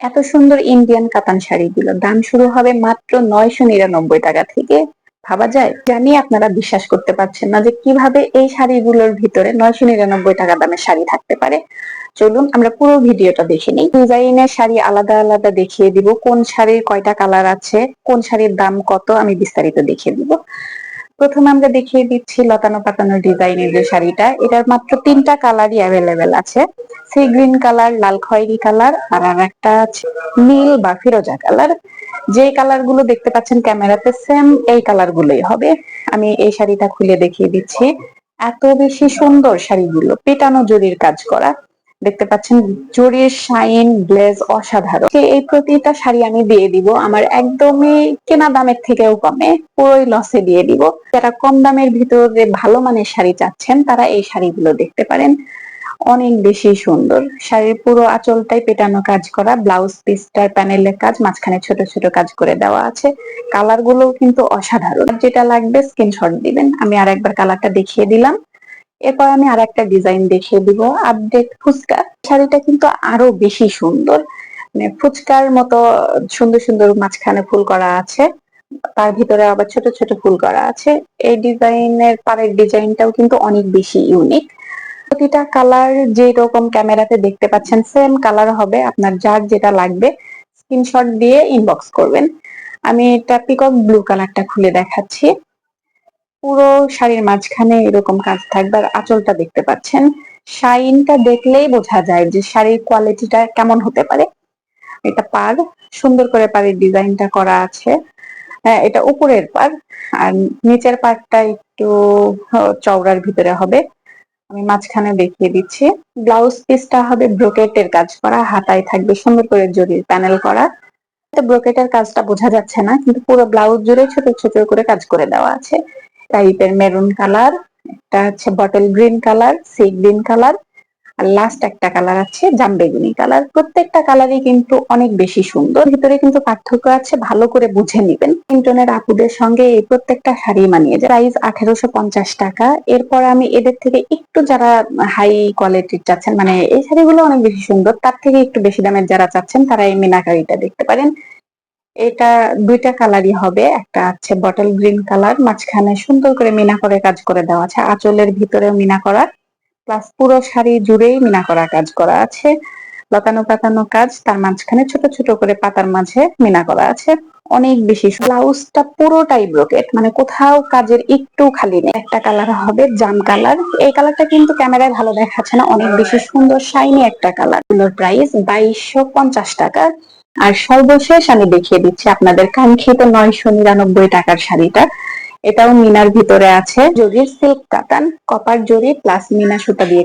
এত সুন্দর ইন্ডিয়ান কাতান শাড়িগুলো। দাম শুরু হবে মাত্র নয়শো নিরানব্বই টাকা থেকে। ভাবা যায়? জানি আপনারা বিশ্বাস করতে পারছেন না যে কীভাবে এই শাড়িগুলোর ভিতরে নয়শো নিরানব্বই টাকা দামের শাড়ি থাকতে পারে। চলুন, আমরা পুরো ভিডিওটা দেখে নিই। ডিজাইনের শাড়ি আলাদা আলাদা দেখিয়ে দিব। কোন শাড়ির কয়টা কালার আছে, কোন শাড়ির দাম কত, আমি বিস্তারিত দেখিয়ে দিব। প্রথমে আমরা দেখিয়ে দিচ্ছি লতানো পাতানো ডিজাইনের যে শাড়িটা। এটার মাত্র তিনটা কালারই অ্যাভেলেবেল আছে। সি গ্রিন কালার লাল খয়েরি কালার আর আর একটা আছে নীল বা ফিরোজা কালার যে কালারগুলো দেখতে পাচ্ছেন ক্যামেরাতে সেম এই কালার গুলোই হবে। আমি এই শাড়িটা খুলে দেখিয়ে দিচ্ছি। এত বেশি সুন্দর শাড়িগুলো, পেটানো জরির কাজ করা। দেখতে পাচ্ছেন জরির শাইন, ব্লেজ অসাধারণ। এই প্রতিটা শাড়ি আমি দিয়ে দিব, আমার একদমই কেনা দামের থেকেও কমে, পুরোই লসে দিয়ে দিব। যারা কম দামের ভিতরে ভালো মানের শাড়ি চাচ্ছেন, তারা এই শাড়িগুলো দেখতে পারেন। অনেক বেশি সুন্দর। শাড়ির পুরো আঁচলটাই পেটানো কাজ করা ব্লাউজ পিসটার প্যানেলের কাজ, মাঝখানে ছোট ছোট কাজ করে দেওয়া আছে। কালারগুলো কিন্তু অসাধারণ। যেটা লাগবে স্ক্রিনশট দিবেন। আমি আর একবার কালারটা দেখিয়ে দিলাম। এরপর আমি আর একটা ডিজাইন দেখিয়ে দিব। আপডেট ফুচকা। শাড়িটা কিন্তু আরও বেশি সুন্দর। মানে ফুচকার মতো সুন্দর সুন্দর মাঝখানে ফুল করা আছে। তার ভিতরে আবার ছোট ছোট ফুল করা আছে। এই ডিজাইনের পাড়ের ডিজাইনটাও কিন্তু অনেক বেশি ইউনিক প্রতিটা কালার যে রকম ক্যামেরাতে দেখতে পাচ্ছেন সেম কালার হবে আপনার যার যেটা লাগবে। স্ক্রিনশট দিয়ে ইনবক্স করবেন। আমি এটা পিকক ব্লু কালারটা খুলে দেখাচ্ছি। পুরো শাড়ির মাঝখানে এরকম কাজ থাকবে আর আঁচলটা দেখতে পাচ্ছেন। শাইনটা দেখলেই বোঝা যায় যে শাড়ির কোয়ালিটিটা কেমন হতে পারে। এটা পার সুন্দর করে পাড়ের ডিজাইনটা করা আছে। হ্যাঁ এটা উপরের পার আর নিচের পারটা একটু চওড়ার ভিতরে হবে। আমি মাঝখানে দেখিয়ে দিচ্ছি। ব্লাউজ পিসটা হবে ব্রোকেটের কাজ করা, হাতায় থাকবে সুন্দর করে জরির প্যানেল করা। ব্রোকেটের কাজটা বোঝা যাচ্ছে না, কিন্তু পুরো ব্লাউজ জুড়ে ছোট ছোট করে কাজ করে দেওয়া আছে। টাইপের মেরুন কালার, একটা হচ্ছে bottle green colour sea green colour. আর লাস্ট একটা কালার আছে জামবেগুনি কালার প্রত্যেকটা কালারই কিন্তু অনেক বেশি সুন্দর। ভিতরে কিন্তু পার্থক্য আছে, ভালো করে বুঝে নিবেন। ইন্টনের আপুদের সঙ্গে এই প্রত্যেকটা শাড়ি মানিয়ে যায়। প্রাইস আঠেরোশো পঞ্চাশ টাকা। এরপর আমি এদের থেকে একটু যারা হাই কোয়ালিটির চাচ্ছেন মানে এই শাড়িগুলো অনেক বেশি সুন্দর, তার থেকে একটু বেশি দামের যারা চাচ্ছেন, তারা এই মিনাকারিটা দেখতে পারেন। এটা দুইটা কালারই হবে। একটা আছে বটল গ্রিন কালার মাঝখানে সুন্দর করে মিনা করে কাজ করে দেওয়া আছে। আঁচলের ভিতরেও মিনা করা। প্লাস পুরো শাড়ি জুড়েই মিনা করা কাজ করা আছে। লতানো পাতানো কাজ তার মাঝখানে ছোট ছোট করে পাতার মাঝে মিনা করা আছে। অনেক বেশি ব্লাউজটা পুরোটাই ব্রোকেট মানে কোথাও কাজের একটু খালি নেই। একটা কালার হবে জাম কালার। এই কালারটা কিন্তু ক্যামেরায় ভালো দেখাচ্ছে না, অনেক বেশি সুন্দর শাইনি একটা কালার। এগুলোর প্রাইস বাইশশো পঞ্চাশ টাকা। আর সর্বশেষ আমি দেখিয়ে দিচ্ছি আপনাদের কাঙ্ক্ষিত নয়শো নিরানব্বই টাকার শাড়িটা। এটাও মিনার ভিতরে আছে। জরির সিল্ক কাতান কপার জরি প্লাস মিনা সুতা দিয়ে